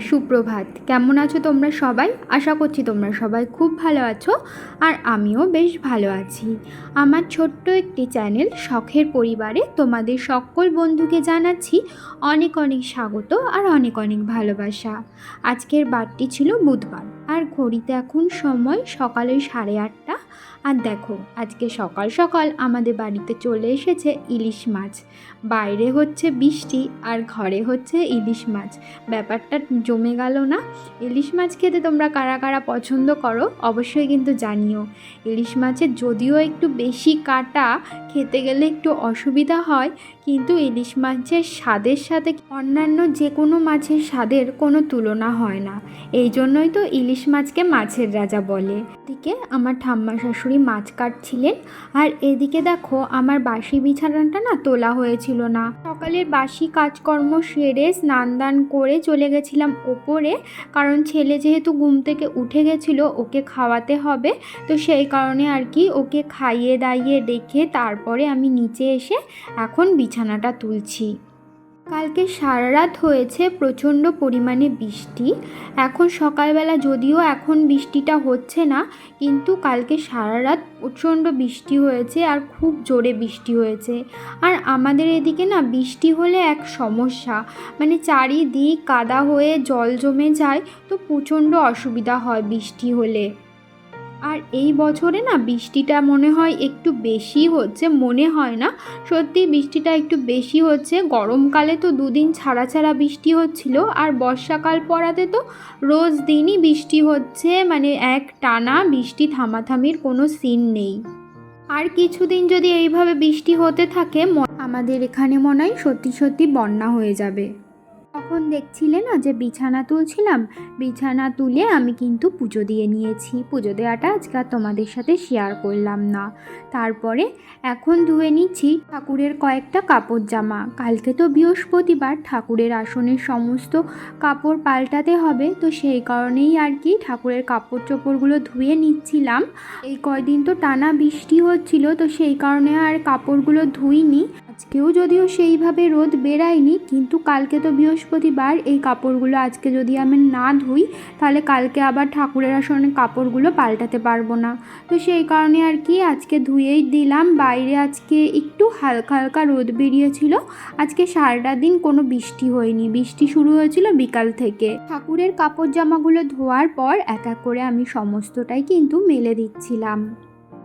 সুপ্রভাত। কেমন আছো তোমরা সবাই? আশা করছি তোমরা সবাই খুব ভালো আছো আর আমিও বেশ ভালো আছি। আমার ছোট্ট একটি চ্যানেল শখের পরিবারে তোমাদের সকল বন্ধুকে জানাচ্ছি অনেক অনেক স্বাগত আর অনেক অনেক ভালোবাসা। আজকের বারটি ছিল বুধবার আর ঘড়িতে এখন সময় সকালের সাড়ে আটটা। আর দেখো, আজকে সকাল সকাল আমাদের বাড়িতে চলে এসেছে ইলিশ মাছ। বাইরে হচ্ছে বৃষ্টি আর ঘরে হচ্ছে ইলিশ মাছ। ব্যাপারটা জমে গেল না? ইলিশ মাছ খেতে তোমরা কারা কারা পছন্দ করো অবশ্যই কিন্তু জানিও। ইলিশ মাছের যদিও একটু বেশি কাটা, খেতে গেলে একটু অসুবিধা হয়, কিন্তু ইলিশ মাছের স্বাদের সাথে অন্যান্য যে কোনো মাছের স্বাদের কোনো তুলনা হয় না। এই জন্যই তো ইলিশ মাছকে মাছের রাজা বলে। দিকে আমার ঠাম্মা শাশুড়ি মাছ কাটছিলেন? আর এদিকে দেখো, আমার বাসি বিছানাটা না তোলা হয়েছিল না। সকালের বাসি কাজকর্ম সেরে স্নান দান করে চলে গেছিলাম ওপরে। কারণ ছেলে যেহেতু ঘুম থেকে উঠে গেছিল, ওকে খাওয়াতে হবে। তো সেই কারণে আর কি ওকে খাইয়ে দাইয়ে রেখে তারপরে আমি নিচে এসে এখন বিছানাটা তুলছি। কালকে সারা রাত হয়েছে প্রচণ্ড পরিমাণে বৃষ্টি। এখন সকালবেলা যদিও এখন বৃষ্টিটা হচ্ছে না, কিন্তু কালকে সারা রাত প্রচণ্ড বৃষ্টি হয়েছে আর খুব জোরে বৃষ্টি হয়েছে। আর আমাদের এদিকে না বৃষ্টি হলে এক সমস্যা মানে চারিদিক কাদা হয়ে জল জমে যায়, তো প্রচণ্ড অসুবিধা হয় বৃষ্টি হলে। আর এই বছরে না বৃষ্টিটা মনে হয় একটু বেশি হচ্ছে, মনে হয় না। সত্যি বৃষ্টিটা একটু বেশি হচ্ছে। গরমকালে তো দুদিন ছাড়া ছাড়া বৃষ্টি হচ্ছিল, আর বর্ষাকাল পড়াতে তো রোজ দিনই বৃষ্টি হচ্ছে মানে এক টানা বৃষ্টি থামাথামির কোনো সিন নেই। আর কিছুদিন যদি এইভাবে বৃষ্টি হতে থাকে আমাদের এখানে মনে হয় সত্যি সত্যি বন্যা হয়ে যাবে। তখন দেখছিলে না যে বিছানা তুলছিলাম? বিছানা তুলে আমি কিন্তু পুজো দিয়ে নিয়েছি। পুজো দেওয়াটা আজকে আর তোমাদের সাথে শেয়ার করলাম না। তারপরে এখন ধুয়ে নিচ্ছি ঠাকুরের কয়েকটা কাপড় জামা। কালকে তো বৃহস্পতিবার, ঠাকুরের আসনের সমস্ত কাপড় পাল্টাতে হবে। তো সেই কারণেই আর কি ঠাকুরের কাপড় চোপড়গুলো ধুয়ে নিচ্ছিলাম। এই কয়দিন তো টানা বৃষ্টি হচ্ছিল, তো সেই কারণে আর কাপড়গুলো ধুইনি। আজকেও যদিও সেইভাবে রোদ বেরায়নি কিন্তু কালকে তো বৃহস্পতিবার, এই কাপড়গুলো আজকে যদি আমি না ধুই, তাহলে কালকে আবার ঠাকুরের আসনে কাপড়গুলো পাল্টাতে পারব না। তো সেই কারণে আর কি আজকে ধুয়েই দিলাম, বাইরে আজকে একটু হালকা হালকা রোদ বেরিয়েছিল। আজকে সারাটা দিন কোনো বৃষ্টি হয়নি, বৃষ্টি শুরু হয়েছিল বিকাল থেকে। ঠাকুরের কাপড় জামাগুলো ধোয়ার পর এক এক করে আমি সমস্তটাই কিন্তু মেলে দিচ্ছিলাম।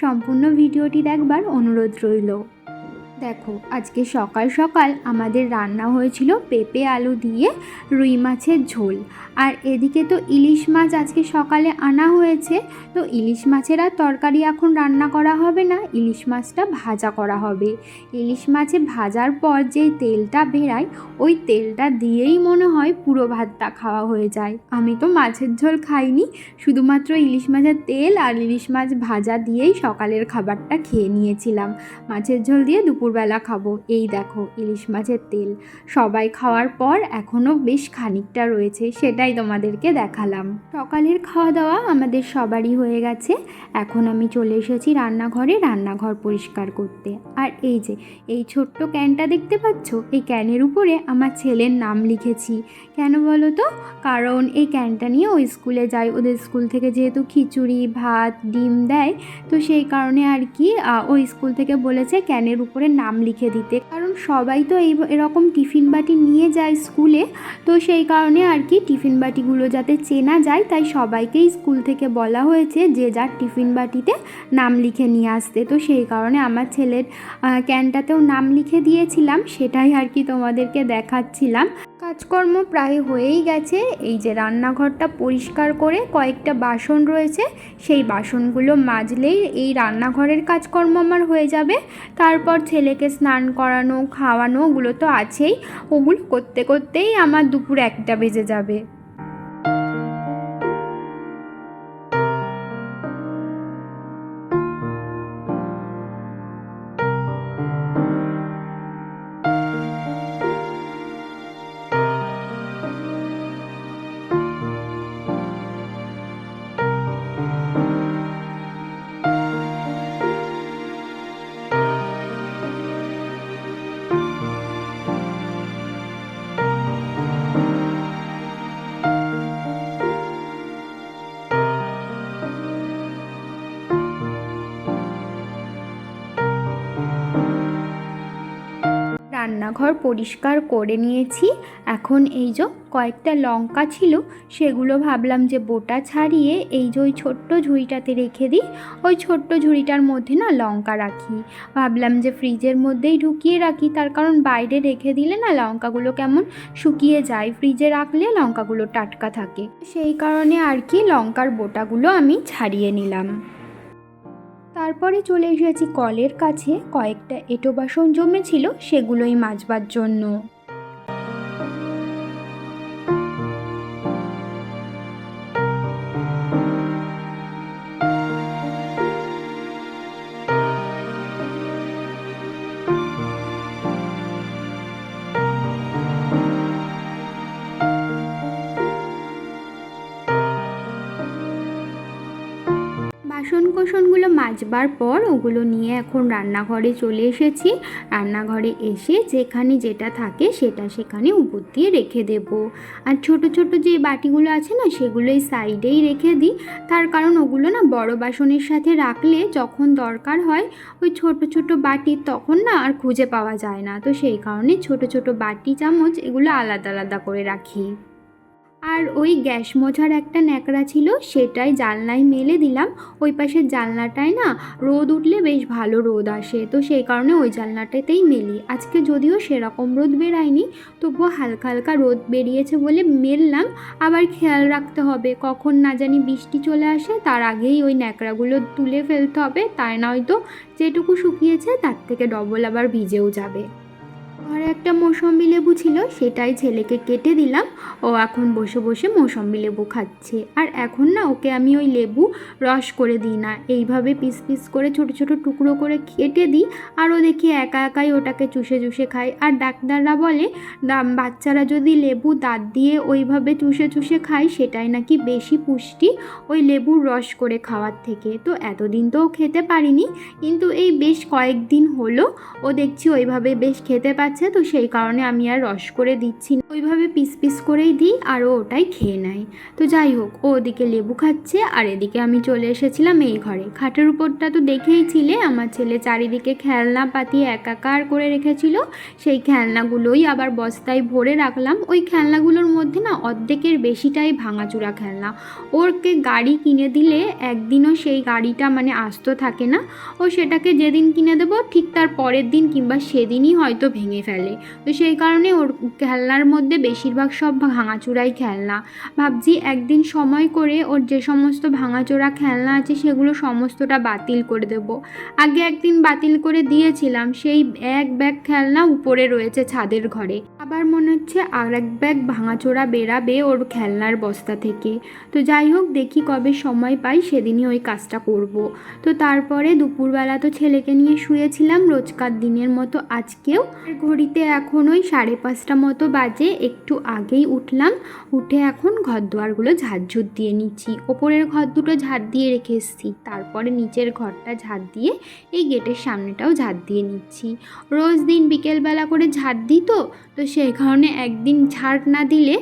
সম্পূর্ণ ভিডিওটি দেখবার অনুরোধ রইল। দেখো, আজকে সকাল সকাল আমাদের রান্না হয়েছিল পেঁপে আলু দিয়ে রুই মাছের ঝোল। আর এদিকে তো ইলিশ মাছ আজকে সকালে আনা হয়েছে, তো ইলিশ মাছের আর তরকারি এখন রান্না করা হবে না, ইলিশ মাছটা ভাজা করা হবে। ইলিশ মাছে ভাজার পর যে তেলটা বেরায়, ওই তেলটা দিয়েই মনে হয় পুরো ভাতটা খাওয়া হয়ে যায়। আমি তো মাছের ঝোল খাইনি, শুধুমাত্র ইলিশ মাছের তেল আর ইলিশ মাছ ভাজা দিয়েই সকালের খাবারটা খেয়ে নিয়েছিলাম। মাছের ঝোল দিয়ে দুপুরবেলা খাব। এই দেখো, ইলিশ মাছের তেল। সবাই খাওয়ার পর এখনও বেশ খানিকটা রয়েছে, সেটাই তোমাদেরকে দেখালাম। সকালের খাওয়া দাওয়া আমাদের সবারই হয়ে গেছে। এখন আমি চলে এসেছি রান্নাঘরে, রান্নাঘর পরিষ্কার করতে। আর এই যে, এই ছোট্ট ক্যানটা দেখতে পাচ্ছ? এই ক্যানের উপরে আমার ছেলের নাম লিখেছি। কেন বলো তো? কারণ এই ক্যানটা নিয়ে ওই স্কুলে যাই ওদের স্কুল থেকে যেহেতু খিচুড়ি, ভাত, ডিম দেয়, তো সেই কারণে আর কি ওই স্কুল থেকে বলেছে ক্যানের উপরে নাম লিখে দিতে। কারণ সবাই তো এই এরকম টিফিন বাটি নিয়ে যায় স্কুলে, তো সেই কারণে আর কি টিফিন বাটিগুলো যাতে চেনা যায়, তাই সবাইকেই স্কুল থেকে বলা হয়েছে যে যার টিফিন বাটিতে নাম লিখে নিয়ে আসতে। তো সেই কারণে আমার ছেলের ক্যানটাতেও নাম লিখে দিয়েছিলাম, সেটাই আর কি তোমাদেরকে দেখাচ্ছিলাম। কাজকর্ম প্রায় হয়েই গেছে। এই যে রান্নাঘরটা পরিষ্কার করে কয়েকটা বাসন রয়েছে, সেই বাসনগুলো মাজলেই এই রান্নাঘরের কাজকর্ম আমার হয়ে যাবে। তারপর ছেলেকে স্নান করানো, খাওয়ানো, ওগুলো তো আছেই। ওগুলো করতে করতেই আমার দুপুর একটা বেজে যাবে। রান্নাঘর পরিষ্কার করে নিয়েছি। এখন এই যে কয়েকটা লঙ্কা ছিল, সেগুলো ভাবলাম যে বোটা ছাড়িয়ে এই যে ওই ছোট্ট ঝুড়িটাতে রেখে দিই। ওই ছোট্ট ঝুড়িটার মধ্যে না লঙ্কা রাখি। ভাবলাম যে ফ্রিজের মধ্যেই ঢুকিয়ে রাখি, তার কারণ বাইরে রেখে দিলে না লঙ্কাগুলো কেমন শুকিয়ে যায়। ফ্রিজে রাখলে লঙ্কাগুলো টাটকা থাকে। সেই কারণে আর কি লঙ্কার বোটাগুলো আমি ছাড়িয়ে নিলাম। তারপরে চলে এসেছি কলের কাছে। কয়েকটা এঁটো বাসন জমেছিল সেগুলোই মাজবার জন্য। মাজবার পর ওগুলো নিয়ে এখন রান্নাঘরে চলে এসেছি। রান্নাঘরে এসে যেখানে যেটা থাকে সেটা সেখানে উপর দিয়ে রেখে দেব। আর ছোট ছোট যে বাটিগুলো আছে না সেগুলো এই সাইডেই রেখে দিই। তার কারণ ওগুলো না বড় বাসনের সাথে রাখলে যখন দরকার হয়, ওই ছোট ছোট বাটি তখন না আর খুঁজে পাওয়া যায় না। তো সেই কারণে ছোট ছোট বাটি, চামচ এগুলো আলাদা আলাদা করে রাখি। আর ওই গ্যাস মোছার একটা ন্যাকড়া ছিল, সেটাই জানলায় মেলে দিলাম। ওই পাশের জানলাটায় না রোদ উঠলে বেশ ভালো রোদ আসে, তো সেই কারণে ওই জানলাটাতেই মেলি। আজকে যদিও সেরকম রোদ বেরায়নি, তবুও হালকা হালকা রোদ বেরিয়েছে বলে মেললাম। আবার খেয়াল রাখতে হবে, কখন না জানি বৃষ্টি চলে আসে, তার আগেই ওই ন্যাকড়াগুলো তুলে ফেলতে হবে, তাই নয়তো যেটুকু শুকিয়েছে তার থেকে ডবল আবার ভিজেও যাবে। ঘরে একটা মৌসম্বি লেবু ছিল, সেটাই ছেলেকে কেটে দিলাম। ও এখন বসে বসে মৌসম্বি লেবু খাচ্ছে। আর এখন না ওকে আমি ওই লেবু রস করে দিই না। এইভাবে পিস পিস করে ছোট ছোট টুকরো করে কেটে দিই আর ও দেখি একা একাই ওটাকে চুষে চুষে খায়। আর ডাক্তাররা বলে বাচ্চারা যদি লেবু দাঁত দিয়ে ওইভাবে চুষে চুষে খায়, সেটাই নাকি বেশি পুষ্টি ওই লেবুর রস করে খাওয়ার থেকে। তো এতদিন তো খেতে পারিনি, কিন্তু এই বেশ কয়েকদিন হলো ও দেখছি ওইভাবে বেশ খেতে পাচ্ছে তো সেই কারণে আমি আর রস করে দিচ্ছি না। ওইভাবে পিস পিস করেই দিই আর ও ওটাই খেয়ে নেয়। তো যাই হোক, ও ওদিকে লেবু খাচ্ছে আর এদিকে আমি চলে এসেছিলাম এই ঘরে। খাটের উপরটা তো দেখেই ছিলে, আমার ছেলে চারিদিকে খেলনা পাতিয়ে একাকার করে রেখেছিল। সেই খেলনাগুলোই আবার বস্তায় ভরে রাখলাম। ওই খেলনাগুলোর মধ্যে না অর্ধেকের বেশিটাই ভাঙাচুরা খেলনা। ওরকে গাড়ি কিনে দিলে একদিনও সেই গাড়িটা মানে আসতো থাকে না। ও সেটাকে যেদিন কিনে দেবো, ঠিক তার পরের দিন কিংবা সেদিনই হয়তো ভেঙে ফেলে। তো সেই কারণে ওর খেলনার মধ্যে বেশিরভাগ সব ভাঙাচুরাই খেলনা। ভাবছি একদিন সময় করে ওর যে সমস্ত ভাঙাচোরা খেলনা আছে সেগুলো সমস্তটা বাতিল করে দেব। আগে একদিন বাতিল করে দিয়েছিলাম, সেই এক ব্যাগ খেলনা উপরে রয়েছে ছাদের ঘরে। আবার মনে হচ্ছে আর এক ব্যাগ ভাঙাচোরা বেরাবে ওর খেলনার বস্তা থেকে। তো যাই হোক, দেখি কবে সময় পাই, সেদিনই ওই কাজটা করব। তো তারপরে দুপুরবেলা তো ছেলেকে নিয়ে শুয়েছিলাম, রোজকার দিনের মতো আজকেও। ঘড়িতে এখন ওই সাড়ে পাঁচটা মতো বাজে। একটু আগেই উঠলাম। উঠে এখন ঘর দুয়ারগুলো ঝাড়ঝুট দিয়ে নিচ্ছি। ওপরের ঘর দুটো ঝাড় দিয়ে রেখে এসেছি। তারপরে নিচের ঘরটা ঝাড় দিয়ে এই গেটের সামনেটাও ঝাড় দিয়ে নিচ্ছি। রোজ দিন বিকেলবেলা করে ঝাড় দিই তো তো সেই কারণে একদিন ঝাড় না দিলে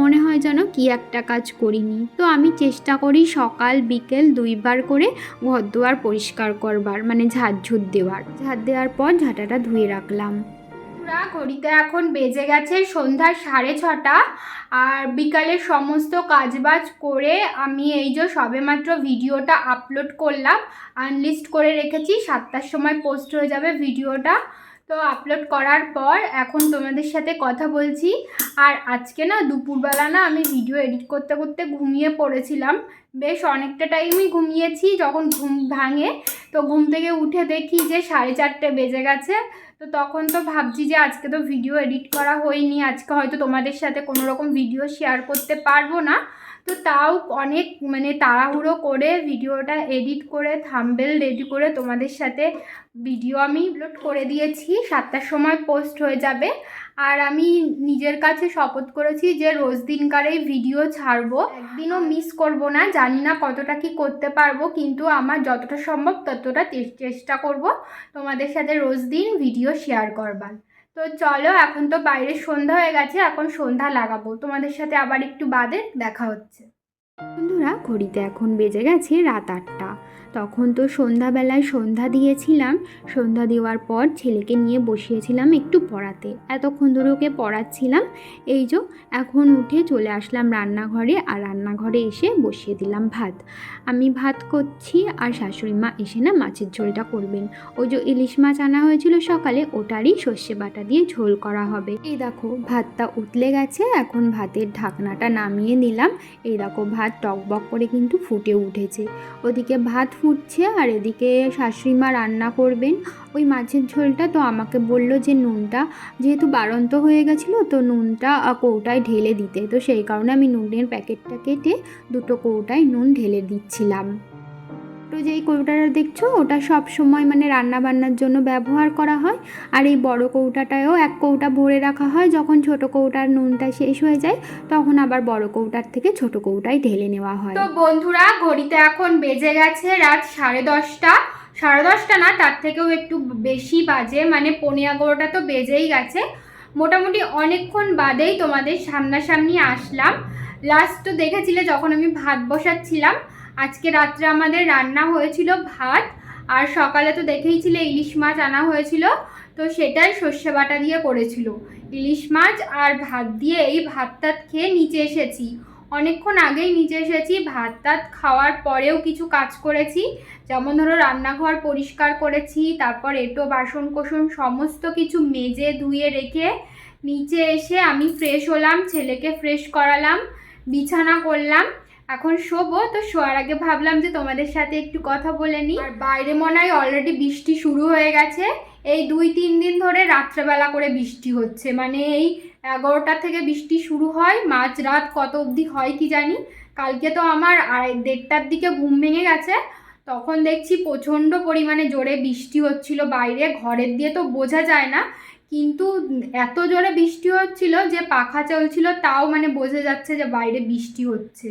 মনে হয় যেন কি একটা কাজ করিনি। তো আমি চেষ্টা করি সকাল, বিকেল দুইবার করে ঘর দুয়ার পরিষ্কার করবার মানে ঝাড়ঝুট দেওয়ার। ঝাড় দেওয়ার পর ঝাঁটাটা ধুয়ে রাখলাম। পুরা ঘড়িতে এখন বেজে গেছে সন্ধ্যা সাড়ে ছটা আর বিকালে সমস্ত কাজবাজ করে আমি এই যে সবেমাত্র ভিডিওটা আপলোড করলাম আনলিস্ট করে রেখেছি, সাতটার সময় পোস্ট হয়ে যাবে ভিডিওটা। তো আপলোড করার পর এখন তোমাদের সাথে কথা বলছি। আর আজকে না দুপুরবেলা না আমি ভিডিও এডিট করতে করতে ঘুমিয়ে পড়েছিলাম। বেশ অনেকটা টাইমই ঘুমিয়েছি যখন ঘুম ভাঙে। তো ঘুম থেকে উঠে দেখি যে সাড়ে চারটে বেজে গেছে। তো তখন তো ভাবছি যে আজকে তো ভিডিও এডিট করা হয়নি। আজকে হয়তো তোমাদের সাথে কোনো রকম ভিডিও শেয়ার করতে পারব না। তো তাও অনেক মানে তাড়াহুড়ো করে ভিডিওটা এডিট করে থাম্বেল রেডি করে তোমাদের সাথে ভিডিও আমি আপলোড করে দিয়েছি। সাতটার সময় পোস্ট হয়ে যাবে। আর আমি নিজের কাছে শপথ করেছি যে রোজ দিনকারেই ভিডিও ছাড়বো। একদিনও মিস করব না, জানি না কতটা কি করতে পারব, কিন্তু আমার যতটা সম্ভব ততটা চেষ্টা করব। তোমাদের সাথে রোজ দিন ভিডিও শেয়ার করবার। তো চলো, এখন তো বাইরে সন্ধ্যা হয়ে গেছে, এখন সন্ধ্যা লাগাবো। তোমাদের সাথে আবার একটু বাদে দেখা হচ্ছে। বন্ধুরা, ঘড়িতে এখন বেজে গেছে রাত আটটা। তখন তো সন্ধ্যাবেলায় সন্ধ্যা দিয়েছিলাম। সন্ধ্যা দেওয়ার পর ছেলেকে নিয়ে বসিয়েছিলাম একটু পড়াতে। এতক্ষণ ধরে ওকে পড়াচ্ছিলাম। এই যে, এখন উঠে চলে আসলাম রান্নাঘরে আর রান্নাঘরে এসে বসিয়ে দিলাম ভাত। আমি ভাত করছি আর শাশুড়ি মা এসে না মাছের ঝোলটা করবেন। ওই যে ইলিশ মাছ আনা হয়েছিল সকালে, ওটারই সর্ষে বাটা দিয়ে ঝোল করা হবে। এই দেখো, ভাতটা উতলে গেছে। এখন ভাতের ঢাকনাটা নামিয়ে নিলাম। এই দেখো, ভাত টকবক করে কিন্তু ফুটে উঠেছে। ওদিকে ভাত ফুটছে আর এদিকে শাশুড়ি মা রান্না করবেন। ওই মাছের ঝোলটা তো আমাকে বলল যে নুনটা, যেহেতু বাড়ন্ত হয়ে গেছিল তো নুনটা কৌটায় ঢেলে দিতে। তো সেই কারণে আমি নুনের প্যাকেটটা কেটে দুটো কৌটায় নুন ঢেলে দিচ্ছিলাম। তো যেই কৌটাটা দেখছ, ওটা সব সময় মানে রান্না বান্নার জন্য ব্যবহার করা হয়। আর এই বড় কৌটাটায়ও এক কৌটা ভরে রাখা হয়। যখন ছোট কৌটার নুনটা শেষ হয়ে যায়, তখন আবার বড় কৌটার থেকে ছোট কৌটায় ঢেলে নেওয়া হয়। তো বন্ধুরা, ঘড়িতে এখন বেজে গেছে রাত সাড়ে দশটা। সাড়ে দশটা না, তার থেকেও একটু বেশি বাজে। মানে পনেরো এগারোটা তো বেজেই গেছে। মোটামুটি অনেকক্ষণ বাদেই তোমাদের সামনাসামনি আসলাম। লাস্ট তো দেখেছিলে যখন আমি ভাত বসাচ্ছিলাম। আজকে রাত্রে আমাদের রান্না হয়েছিল ভাত, আর সকালে তো দেখেইছিলে ইলিশ মাছ আনা হয়েছিল, তো সেটাই সর্ষে বাটা দিয়ে করেছিল। ইলিশ মাছ আর ভাত দিয়ে এই ভাত টাত খেয়ে নিচে এসেছি। অনেকক্ষণ আগেই নিচে এসেছি, ভাত টাত খাওয়ার পরেও কিছু কাজ করেছি, যেমন ধরো রান্নাঘর পরিষ্কার করেছি, তারপর এটো, বাসন কোসন সমস্ত কিছু মেজে ধুয়ে রেখে নিচে এসে আমি ফ্রেশ হলাম, ছেলেকে ফ্রেশ করালাম, বিছানা করলাম এখন শোবো, তো শোয়ার আগে ভাবলাম যে তোমাদের সাথে একটু কথা বলে নিই। আর বাইরে মনে হয় অলরেডি বৃষ্টি শুরু হয়ে গেছে। এই দুই তিন দিন ধরে রাত্রেবেলা করে বৃষ্টি হচ্ছে। মানে এই এগারোটা থেকে বৃষ্টি শুরু হয়, মাঝ রাত কত অবধি হয় কি জানি। কালকে তো আমার আড়াই, দেড়টার দিকে ঘুম ভেঙে গেছে। তখন দেখছি প্রচণ্ড পরিমাণে জোরে বৃষ্টি হচ্ছিল বাইরে, ঘরের দিয়ে তো বোঝা যায় না। কিন্তু এত জোরে বৃষ্টি হচ্ছিল যে পাখা চলছিল, তাও মানে বোঝা যাচ্ছে যে বাইরে বৃষ্টি হচ্ছে।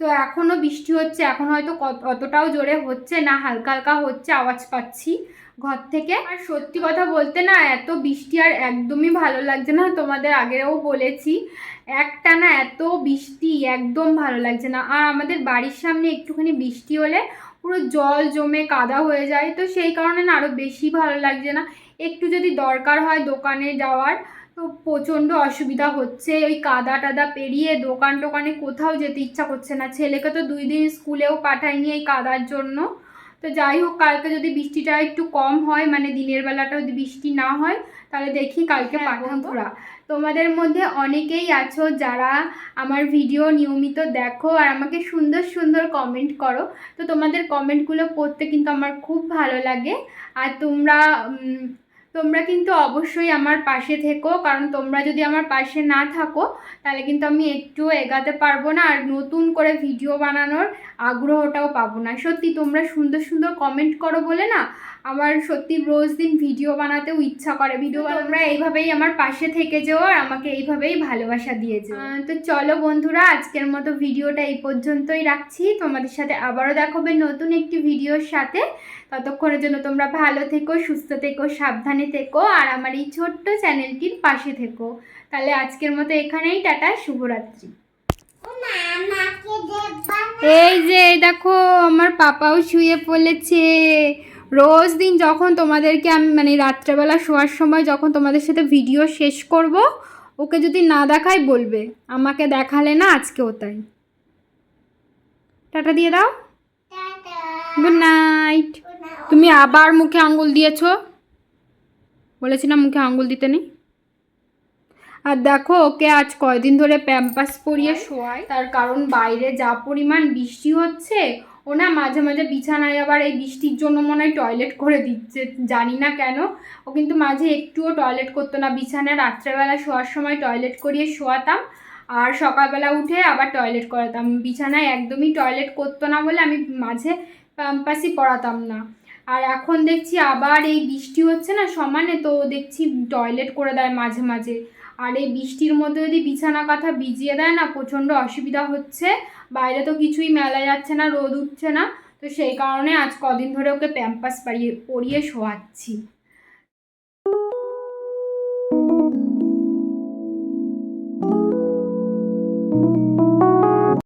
তো এখনও বৃষ্টি হচ্ছে, এখন হয়তো অতটাও জোরে হচ্ছে না, হালকা হালকা হচ্ছে, আওয়াজ পাচ্ছি ঘর থেকে। আর সত্যি কথা বলতে না, এত বৃষ্টি আর একদমই ভালো লাগছে না, তোমাদের আগেও বলেছি একটানা এত বৃষ্টি একদম ভালো লাগছে না। আর আমাদের বাড়ির সামনে একটুখানি বৃষ্টি হলে পুরো জল জমে কাদা হয়ে যায়, তো সেই কারণে না আরও বেশি ভালো লাগছে না। একটু যদি দরকার হয় দোকানে যাওয়ার তো প্রচণ্ড অসুবিধা হচ্ছে। ওই কাদা টাদা পেরিয়ে দোকান টোকানে কোথাও যেতে ইচ্ছা করছে না। ছেলেকে তো দুই দিন স্কুলেও পাঠায়নি এই কাদার জন্য। তো যাই হোক কালকে যদি বৃষ্টিটা একটু কম হয় মানে দিনের বেলাটা যদি বৃষ্টি না হয় তাহলে দেখি কালকে পাঠাবো। তোমাদের মধ্যে অনেকেই আছো যারা আমার ভিডিও নিয়মিত দেখো আর আমাকে সুন্দর সুন্দর কমেন্ট করো। তো তোমাদের কমেন্টগুলো পড়তে কিন্তু আমার খুব ভালো লাগে। আর তোমরা তোমরা কিন্তু অবশ্যই আমার পাশে থেকো, কারণ তোমরা যদি আমার পাশে না থাকো, তাহলে কিন্তু আমি একটুও এগাতে পারব না। আর নতুন করে ভিডিও বানানোর আগ্রহটাও পাবো না। সত্যি তোমরা সুন্দর সুন্দর কমেন্ট করো বলে না আমার সত্যি রোজ দিন ভিডিও বানাতেও ইচ্ছা করে। ভিডিও তোমরা এইভাবেই আমার পাশে থেকে যেও আর আমাকে এইভাবেই ভালোবাসা দিয়ে যেও। তো চলো বন্ধুরা আজকের মতো ভিডিওটা এই পর্যন্তই রাখছি। তোমাদের সাথে আবারও দেখাবে নতুন একটি ভিডিওর সাথে। ততক্ষণের জন্য তোমরা ভালো থেকো সুস্থ থেকো সাবধানে থেকো আর আমার এই ছোট্ট চ্যানেলটির পাশে থেকো। তাহলে আজকের মতো এখানেই টাটা শুভরাত্রি। এই যে দেখো, আমার পাপাও শুয়ে পড়েছে। রোজ দিন যখন তোমাদেরকে আমি মানে রাত্রেবেলা শোয়ার সময় যখন তোমাদের সাথে ভিডিও শেষ করব, ওকে যদি না দেখাই বলবে। আমাকে দেখালে না আজকেও তাই। টাটা দিয়ে দাও। গুড নাইট তুমি আবার মুখে আঙ্গুল দিয়েছ। বলেছি না মুখে আঙুল দিতে নেই। আর দেখো ওকে আজ কয়দিন ধরে প্যাম্পাস পরিয়ে শোয়াই তার কারণ বাইরে যা পরিমাণ বৃষ্টি হচ্ছে ও না মাঝে মাঝে বিছানায় আবার এই বৃষ্টির জন্য মনে হয় টয়লেট করে দিচ্ছে জানি না কেন। ও কিন্তু মাঝে একটুও টয়লেট করতো না। বিছানায় রাত্রেবেলা শোয়ার সময় টয়লেট করিয়ে শোয়াতাম আর সকালবেলা উঠে আবার টয়লেট করাতাম। বিছানায় একদমই টয়লেট করতো না বলে আমি মাঝে প্যাম্পাসই পরাতাম না। আর এখন দেখছি আবার এই বৃষ্টি হচ্ছে না সমানে তো দেখছি টয়লেট করে দেয় মাঝে মাঝে। আর এই বৃষ্টির মধ্যে যদি বিছানা কাঁথা ভিজিয়ে দেয় না, প্রচণ্ড অসুবিধা হচ্ছে। বাইরে তো কিছুই মেলা যাচ্ছে না, রোদ উঠছে না। তো সেই কারণে আজ কদিন ধরে ওকে প্যাম্পাস পাড়িয়ে পরিয়ে শোয়াচ্ছি।